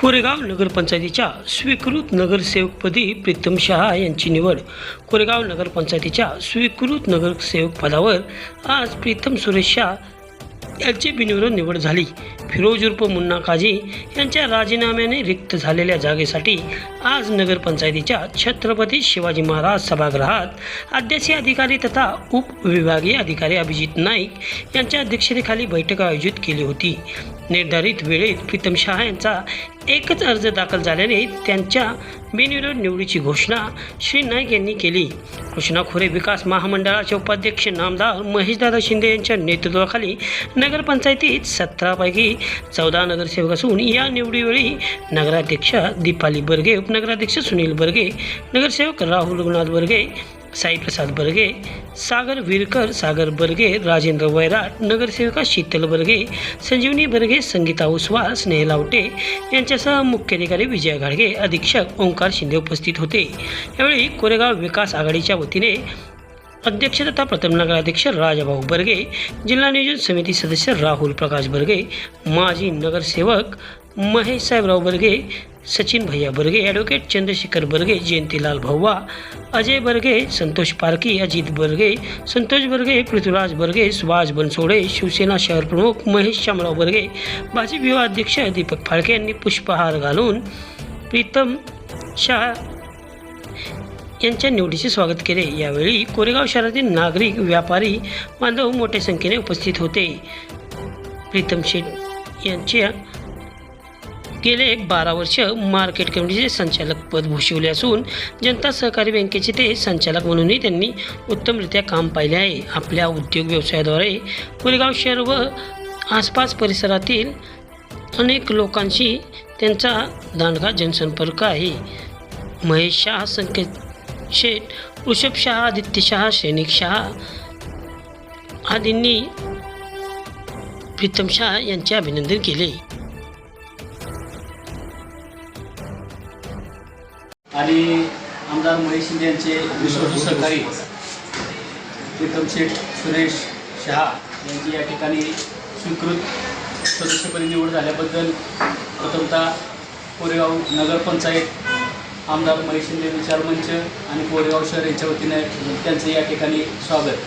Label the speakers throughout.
Speaker 1: कोरेगाव नगरपंचायतीच्या स्वीकृत नगरसेवकपदी प्रीतम शहा यांची निवड. कोरेगाव नगरपंचायतीच्या स्वीकृत नगरसेवक पदावर आज प्रीतम सुरेश शहा यांची बिनविरोध निवड झाली. फिरोज उर्फ मुन्ना काझी यांच्या राजीनाम्याने रिक्त झालेल्या जागेसाठी आज नगरपंचायतीच्या छत्रपती शिवाजी महाराज सभागृहात अध्यक्षीय अधिकारी तथा उपविभागीय अधिकारी अभिजित नाईक यांच्या अध्यक्षतेखाली बैठक आयोजित केली होती. निर्धारित वेळेत प्रीतम शहा यांचा एकच अर्ज दाखल झाल्याने त्यांच्या बिनविरोध निवडीची घोषणा श्री नाईक यांनी केली. कृष्णा खोरे विकास महामंडळाचे उपाध्यक्ष नामदार महेशदादा शिंदे यांच्या नेतृत्वाखाली नगरपंचायतीत सतरापैकी चौदा नगरसेवक असून या निवडीवेळी नगराध्यक्ष दीपाली बर्गे उपनगराध्यक्ष सुनील बर्गे नगरसेवक राहुल रघुनाथ बर्गे साईप्रसाद बर्गे सागर विरकर सागर बर्गे राजेंद्र वैराट नगरसेविका शीतल बर्गे संजीवनी बर्गे संगीता उस्वार स्नेह लावटे यांच्यासह मुख्याधिकारी विजय घाडगे अधीक्षक ओंकार शिंदे उपस्थित होते. यावेळी कोरेगाव विकास आघाडीच्या वतीने अध्यक्ष तथा प्रथम नगराध्यक्ष राजाभाऊ बर्गे जिल्हा नियोजन समिती सदस्य राहुल प्रकाश बर्गे माजी नगरसेवक महेश साहेबराव बर्गे सचिन भैया बर्गे ॲडव्होकेट चंद्रशेखर बर्गे जयंतीलाल भव्वा अजय बर्गे संतोष पारकी अजित बर्गे संतोष बर्गे पृथ्वीराज बर्गे सुभाष बनसोडे शिवसेना शहर प्रमुख महेश शामराव बर्गे भाजप युवा अध्यक्ष दीपक फाळके यांनी पुष्पहार घालून प्रीतम शाह यांच्या निवडीचे स्वागत केले. यावेळी कोरेगाव शहरातील नागरिक व्यापारी बांधव मोठ्या संख्येने उपस्थित होते. प्रीतम शेठ यांच्या गेले एक बारा वर्ष मार्केट कमिटीचे संचालक पद भूषवले असून जनता सहकारी बँकेचे ते संचालक म्हणूनही त्यांनी उत्तमरित्या काम पाहिले आहे. आपल्या उद्योग व्यवसायाद्वारे कोरेगाव शहर व आसपास परिसरातील अनेक लोकांशी त्यांचा दांडगा जनसंपर्क आहे. महेश शहा संकेत शेठ ऋषभ शहा आदित्य शहा सैनिक शहा आदींनी प्रीतम शहा यांचे अभिनंदन केले.
Speaker 2: आणि आमदार महेश शिंदे यांचे विश्वासू सहकारी विक्रम शेठ सुरेश शहा यांची या ठिकाणी स्वीकृत सदस्यपदी निवड झाल्याबद्दल प्रथमतः कोरेगाव नगरपंचायत आमदार महेश शिंदे विचार मंच आणि कोरेगाव शहर यांच्या वतीने त्यांचं या ठिकाणी स्वागत.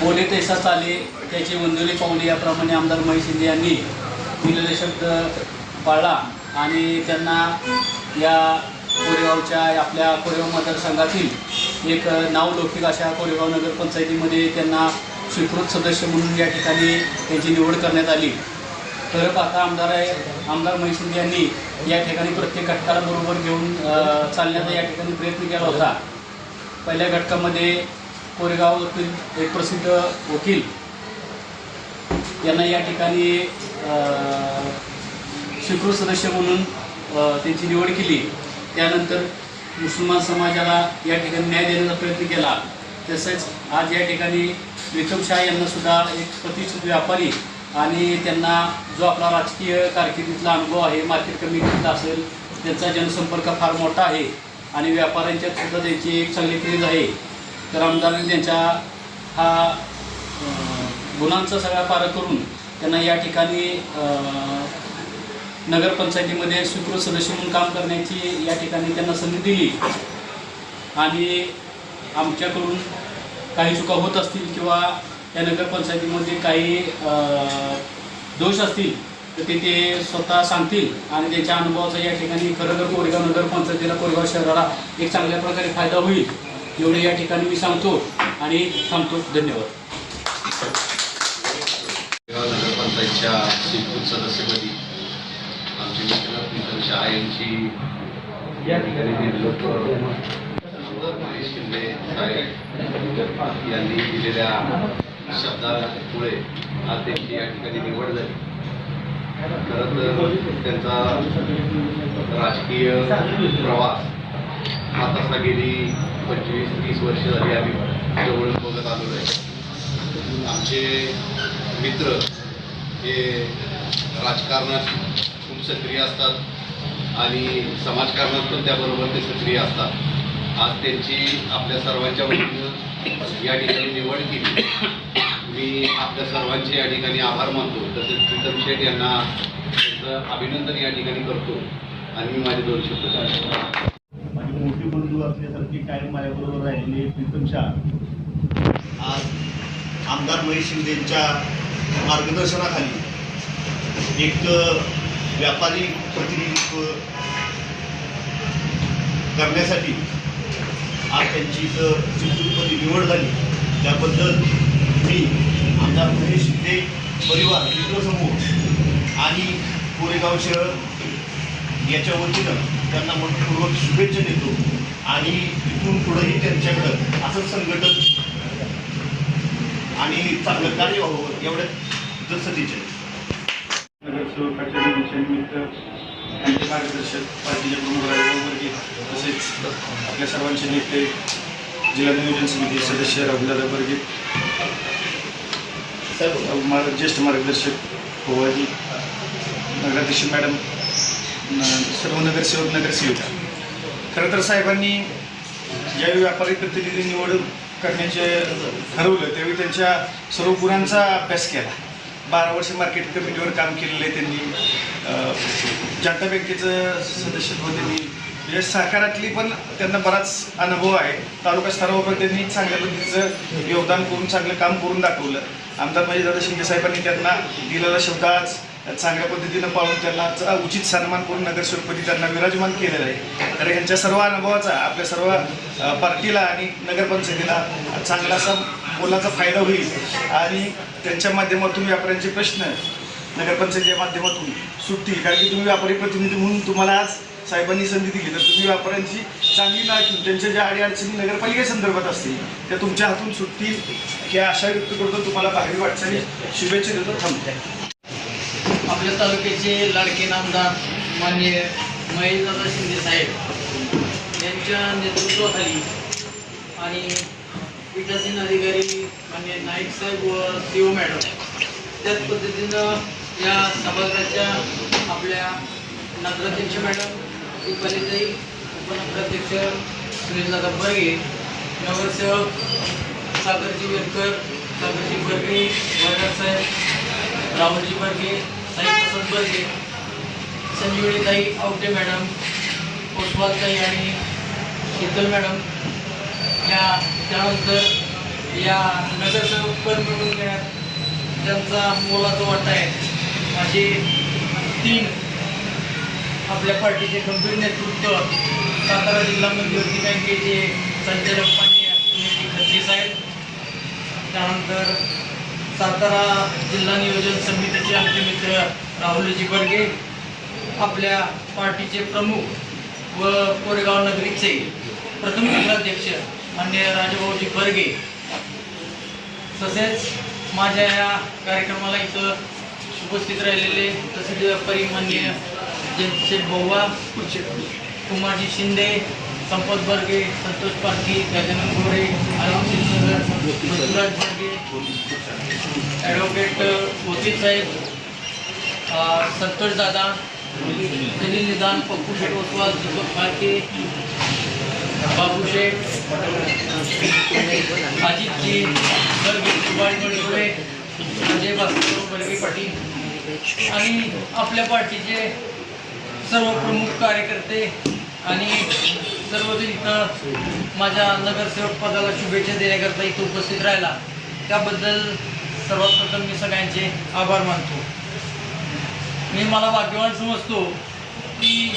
Speaker 2: बोले तैसा चाले त्याची मंजुरी पावली याप्रमाणे आमदार महेश शिंदे यांनी दिलेले शब्द पाळला आणि त्यांना या कोरेगावच्या आपल्या कोरेगाव मतदारसंघातील एक नावलौकिक अशा कोरेगाव नगरपंचायतीमध्ये त्यांना स्वीकृत सदस्य म्हणून या ठिकाणी त्यांची निवड करण्यात आली. खरं पाहता आमदार आहे आमदार महेश शिंदे यांनी या ठिकाणी प्रत्येक घटकाला बरोबर घेऊन चालण्याचा या ठिकाणी प्रयत्न केला होता. पहिल्या घटकामध्ये कोरेगावातील एक प्रसिद्ध वकील यांना या ठिकाणी स्वीकृत सदस्य म्हणून त्यांची निवड केली. त्यानंतर मुसलमान समाजाला या ठिकाणी न्याय देण्याचा प्रयत्न केला. तसेच आज या ठिकाणी प्रीतम शाह एक प्रतिष्ठित व्यापारी आणि त्यांना जो आपला राजकीय कारकिर्दीतला अनुभव आहे मार्केट कमिटीतला असेल त्यांचा जनसंपर्क फार मोठा आहे आणि व्यापाऱ्यांच्यात सुद्धा त्यांची एक चांगली क्रेज आहे. तर आमदारांनी त्यांच्या हा गुणांचा सगळा पार करून त्यांना या ठिकाणी नगरपंचायतीमध्ये स्वीकृत सदस्य म्हणून काम करण्याची या ठिकाणी त्यांना संधी दिली. आणि आमच्याकडून काही चुका होत असतील किंवा त्या नगरपंचायतीमध्ये काही दोष असतील तर ते ते स्वतः सांगतील. आणि त्यांच्या अनुभवाचा या ठिकाणी खरं तर कोरेगाव नगरपंचायतीला कोरेगाव शहराला एक चांगल्या प्रकारे फायदा होईल एवढे या ठिकाणी मी सांगतो आणि थांबतो. धन्यवाद.
Speaker 3: नगरपंचायतच्या स्वीकृत सदस्यपदी आमचे मित्र शहा यांची या ठिकाणी महेश शिंदे साहेब यांनी दिलेल्या शब्दामुळे आज त्यांची या ठिकाणी निवड झाली खरं तर त्यांचा राजकीय प्रवास हा तसा गेली पंचवीस तीस वर्ष झाली आम्ही जवळ बघत आलेलो आहे आमचे मित्र हे राजकारणात खूप सक्रिय असतात आणि समाजकारणात पण त्याबरोबर ते सक्रिय असतात. आज त्यांची आपल्या सर्वांच्या वतीनं या ठिकाणी निवड केली. मी आपल्या सर्वांचे या ठिकाणी आभार मानतो. तसेच प्रीतम शेठ यांना त्यांचं अभिनंदन या ठिकाणी करतो. आणि मी माझे दोन शब्द सांगतो.
Speaker 4: माझी मोठी बंधू असल्यासारखी कायम माझ्याबरोबर राहिलेले प्रीतम शाह. आज आमदार महेश शिंदेच्या मार्गदर्शनाखाली एक व्यापारी प्रतिनिधित्व करण्यासाठी आज त्यांची इथं चित्रपती निवड झाली. त्याबद्दल मी आमदार महेश शिंदे परिवार मित्रसमूह आणि कोरेगाव शहर याच्या वतीनं त्यांना मनपूर्वक शुभेच्छा देतो आणि इथून पुढेही त्यांच्याकडं असंच संघटन आणि चांगलं कार्य व्हावं एवढ्या जसं
Speaker 5: सेवकाच्या दिनाच्या निमित्त आमचे मार्गदर्शक पार्टीचे प्रमुख राजवर्गीय तसेच आपल्या सर्वांचे नेते जिल्हा नियोजन समिती सदस्य राहुलदादा बर्गे मार्ग ज्येष्ठ मार्गदर्शक भोवाजी नगराध्यक्ष मॅडम न- सर्व नगरसेवक नगरसेविका. खरं तर साहेबांनी ज्यावेळी व्यापारी प्रतिनिधी निवड करण्याचे ठरवलं त्यावेळी त्यांच्या सर्व गुणांचा अभ्यास केला. बारा वर्ष मार्केट कमिटीवर काम केलेलं आहे त्यांनी. जनता बँकेचं सदस्यत्व त्यांनी. म्हणजे सहकारातली पण त्यांना बराच अनुभव आहे. तालुका स्तरावर पण त्यांनी चांगल्या पद्धतीचं योगदान करून चांगलं काम करून दाखवलं. आमदार माझे दादा शिंदे साहेबांनी त्यांना दिलेला शब्द आज चांगल्या पद्धतीनं पाळून त्यांना उचित सन्मान करून नगरसेवकपदी त्यांना विराजमान केलेलं आहे. तर ह्यांच्या सर्व अनुभवाचा आपल्या सर्व पार्टीला आणि नगरपंचायतीला चांगला असा मोलाचा फायदा होईल. आणि त्यांच्या माध्यमातून व्यापाऱ्यांचे प्रश्न नगरपंचायतीच्या माध्यमातून सुटतील कारण की तुम्ही व्यापारी प्रतिनिधी म्हणून तुम्हाला आज साहेबांनी संधी दिली. तर तुम्ही व्यापाऱ्यांची चांगली नाळ त्यांच्या ज्या अडीअडचणी नगरपालिकेसंदर्भात असतील त्या तुमच्या हातून सुटतील ही आशा व्यक्त करतो. तुम्हाला भावी वाटचाली शुभेच्छा देतो. थांबते
Speaker 6: आपल्या तालुक्याचे लाडके नामदार मान्य महेशदादा शिंदे साहेब यांच्या नेतृत्वाखाली आणि पीठासीन अधिकारी मान्य नाईक साहेब व सीओ मॅडम त्याच पद्धतीनं या सभागृहाच्या आपल्या नगराध्यक्ष मॅडम दीपालीताई उपनगराध्यक्ष सुनीलदादा बर्गे नगरसेवक सागरजी वेलकर सागरजी बर्गे वरकर साहेब राहुलजी बर्गे साई प्रसाद बर्गे संजीवनीताई आवटे मॅडम उस्मादताई आणि शीतल मॅडम या त्यानंतर या नगरसेवक पद मिळवून त्यांचा ज्यांचा मोलाचा वाटा आहे माझे तीन आपल्या पार्टीचे गंभीर नेतृत्व सातारा जिल्हा मध्यवर्ती बँकेचे संचालक माननीय सुनील खत्री साहेब त्यानंतर सातारा जिल्हा नियोजन समितीचे आमचे मित्र राहुलजी बडगे आपल्या पार्टीचे प्रमुख व कोरेगाव नगरीचे प्रथम जिल्हाध्यक्ष मान्य राजभाऊजी बर्गे तसेच माझ्या या कार्यक्रमाला इथं उपस्थित राहिलेले तसेच व्यापारी मान्य जयशेठ बव्वा कुमारजी शिंदे संपत बर्गे संतोष पारखी गजानन गोरे अरुण क्षीरसागर मधुराज बर्गे ॲडव्होकेट वकील साहेब संतोष दादा सुनील निदान पप्पू शेठ ओसवाल दीपक फाळके बाबू शेठ अजितजी गर्गी सुभाष बडगुळे संजय भास्कर बर्गे पाटील आणि आपल्या पार्टीचे सर्व प्रमुख कार्यकर्ते आणि सर्वजण इथं माझ्या नगरसेवक पदाला शुभेच्छा देण्याकरता इथं उपस्थित राहिला. त्याबद्दल सर्वात प्रथम मी सगळ्यांचे आभार मानतो. मी मला भाग्यवान समजतो की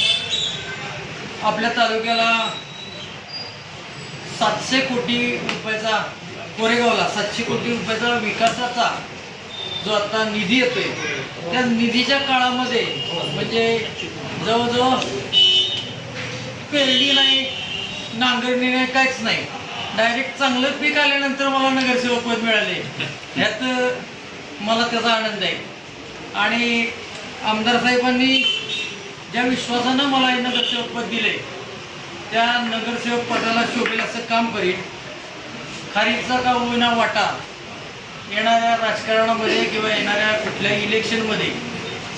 Speaker 6: आपल्या तालुक्याला सातशे कोटी रुपयाचा कोरेगावला सातशे कोटी रुपयाचा विकासाचा जो आता निधी येतोय त्या निधीच्या काळामध्ये म्हणजे जवळजवळ पेरणी नाही नांगरणी नाही काहीच नाही. डायरेक्ट चांगलं पीक आल्यानंतर मला नगरसेवक पद मिळाले. ह्यात मला त्याचा आनंद आहे. आणि आमदार साहेबांनी ज्या विश्वासानं मला हे नगरसेवक पद दिले त्या नगरसेवक पदाला शोभेल असं काम करीन. खारीचा का होईना वाटा येणाऱ्या राजकारणामध्ये किंवा येणाऱ्या कुठल्याही इलेक्शनमध्ये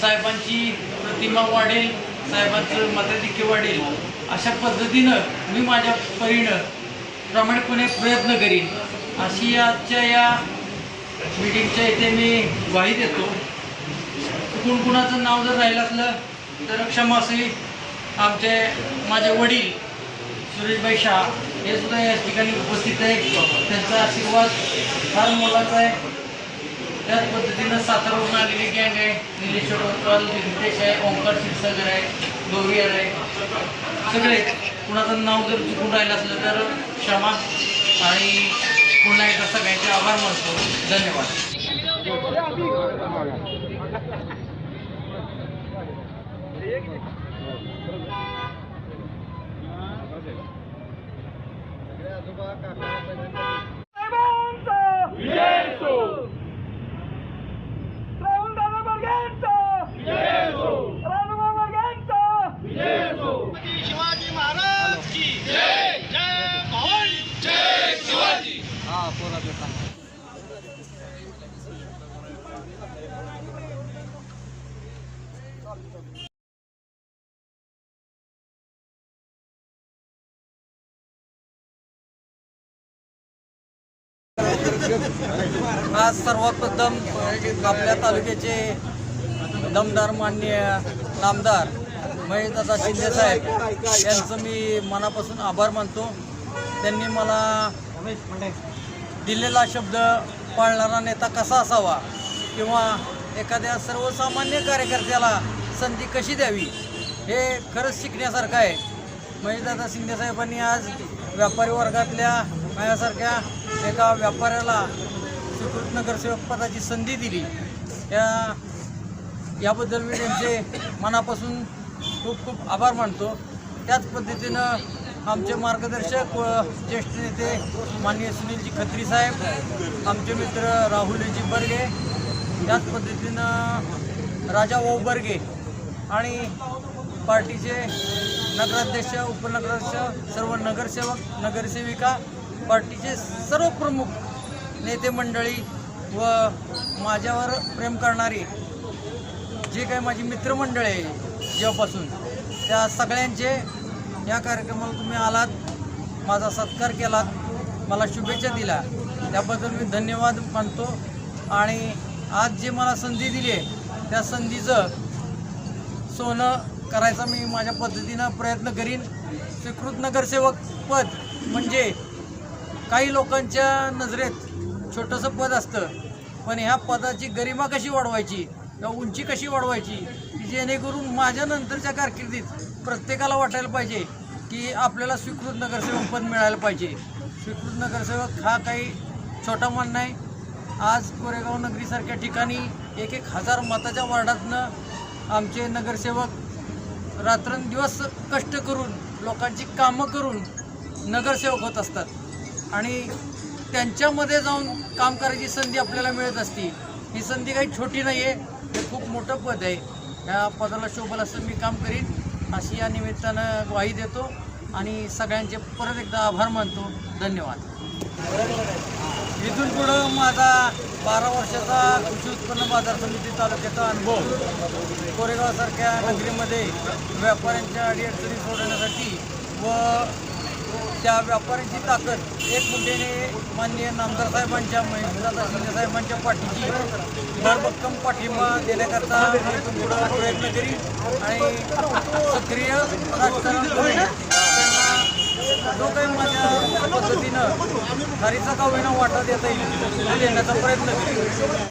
Speaker 6: साहेबांची प्रतिमा वाढेल साहेबांचं मताधिक्य वाढेल अशा पद्धतीनं मी माझ्या परीनं प्रामाणिकपणे प्रयत्न करीन. अशी आजच्या या मीटिंगच्या इथे मी ग्वाही देतो. चुकून कुणाचं नाव जर राहिलं असलं तर क्षमा असेल. आमचे माझे वडील सुरेशभाई शाह हे सुद्धा या ठिकाणी उपस्थित आहे त्यांचा आशीर्वाद फार मोलाचा आहे. त्याच पद्धतीनं सातारावरून आलेली गँग आहे. निलेश्वर वरपाल रितेश आहे ओंकार क्षीरसागर आहे गौरियार आहे. सगळे कुणाचं नाव जर चुकून राहिलं असलं तर क्षमा आणि पुन्हा एकदा सगळ्यांचे आभार मानतो. धन्यवाद. आजोबा काका शिवाजी महाराज हा आज सर्वप्रथम आपल्या तालुक्याचे दमदार मान्य नामदार महेशदादा शिंदेसाहेब यांचं मी मनापासून आभार मानतो. त्यांनी मला दिलेला शब्द पाळणारा नेता कसा असावा किंवा एखाद्या सर्वसामान्य कार्यकर्त्याला संधी कशी द्यावी हे खरंच शिकण्यासारखं आहे. महेशदादा शिंदेसाहेबांनी आज व्यापारी वर्गातल्या माझ्यासारख्या एका व्यापाऱ्याला नगरसेवक पदाची संधी दिली. या याबद्दल मी त्यांचे मनापासून खूप खूप आभार मानतो. त्याच पद्धतीनं आमचे मार्गदर्शक व ज्येष्ठ नेते माननीय सुनीलजी खत्री साहेब आमचे मित्र राहुलजी बर्गे त्याच पद्धतीनं राजा ओ बर्गे आणि पार्टीचे नगराध्यक्ष उपनगराध्यक्ष सर्व नगरसेवक नगरसेविका पार्टीचे सर्व प्रमुख नेते मंडळी व माझ्यावर प्रेम करणारी जे काही माझी मित्रमंडळी आहे जेव्हापासून त्या सगळ्यांचे या कार्यक्रमाला तुम्ही आलात माझा सत्कार केलात मला शुभेच्छा दिल्या. त्याबद्दल मी धन्यवाद मानतो. आणि आज जे मला संधी दिली आहे त्या संधीचं सोनं करायचा मी माझ्या पद्धतीनं प्रयत्न करीन. स्वीकृत नगरसेवक पद म्हणजे काही लोकांच्या नजरेत छोटंसं पद असतं. पण ह्या पदाची गरिमा कशी वाढवायची? किंवा उंची कशी वाढवायची? की जेणेकरून माझ्या नंतरच्या कारकिर्दीत प्रत्येकाला वाटायला पाहिजे की आपल्याला स्वीकृत नगरसेवक पद मिळायला पाहिजे. स्वीकृत नगरसेवक हा काही छोटा मान नाही. आज कोरेगाव नगरीसारख्या ठिकाणी एक एक हजार मताच्या वार्डातनं आमचे नगरसेवक रात्रंदिवस कष्ट करून लोकांची कामं करून नगरसेवक होत असतात. आणि त्यांच्यामध्ये जाऊन काम करायची संधी आपल्याला मिळत असती. ही संधी काही छोटी नाही आहे हे खूप मोठं पद आहे. या पदाला शोभल असं मी काम करीन. अशी या निमित्तानं ग्वाही देतो आणि सगळ्यांचे परत एकदा आभार मानतो. धन्यवाद. इथून पुढं माझा बारा वर्षाचा कृषी उत्पन्न बाजार समिती तालुक्याचा अनुभव. कोरेगावसारख्या नगरीमध्ये व्यापाऱ्यांच्या अडीअडचणी सोडवण्यासाठी व त्या व्यापाऱ्यांची ताकद एक मुठ्ठेने माननीय नामदार साहेबांच्या महेशदादा शिंदे साहेबांच्या पाठीची भरभक्कम पाठिंबा देण्याकरता इथून पुढं प्रयत्न करीन आणि सक्रिय राजकारण करून त्यांना जो काही माझ्या पद्धतीनं खारीचा का होईना वाटा देता येईल तो देण्याचा प्रयत्न करीन